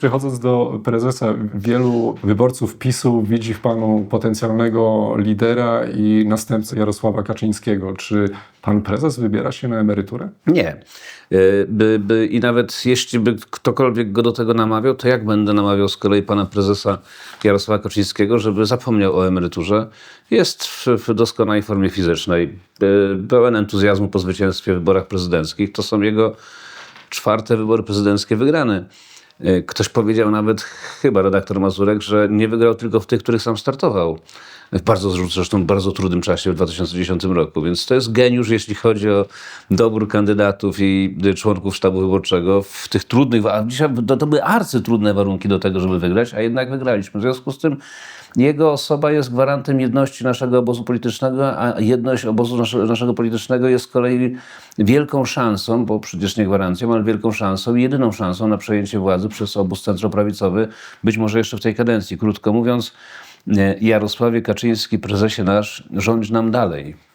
Przychodząc do prezesa, wielu wyborców PiSu widzi w panu potencjalnego lidera i następcę Jarosława Kaczyńskiego. Czy pan prezes wybiera się na emeryturę? Nie. Y, By, by, I nawet jeśli by ktokolwiek go do tego namawiał, to jak będę namawiał z kolei pana prezesa Jarosława Kaczyńskiego, żeby zapomniał o emeryturze? Jest w, w doskonałej formie fizycznej, y, pełen entuzjazmu po zwycięstwie w wyborach prezydenckich. To są jego czwarte wybory prezydenckie wygrane. Y, Ktoś powiedział nawet, chyba redaktor Mazurek, że nie wygrał tylko w tych, których sam startował. W bardzo zresztą bardzo trudnym czasie w 2010 roku. Więc to jest geniusz, jeśli chodzi o dobór kandydatów i y, członków sztabu wyborczego w tych trudnych, a dzisiaj to, to były arcytrudne warunki do tego, żeby wygrać, a jednak wygraliśmy. W związku z tym jego osoba jest gwarantem jedności naszego obozu politycznego, a jedność obozu naszego, naszego politycznego jest z kolei wielką szansą, bo przecież nie gwarancją, ale wielką szansą i jedyną szansą na przejęcie władzy przez obóz centroprawicowy, być może jeszcze w tej kadencji. Krótko mówiąc, e, Jarosławie Kaczyński, prezesie nasz, rządź nam dalej.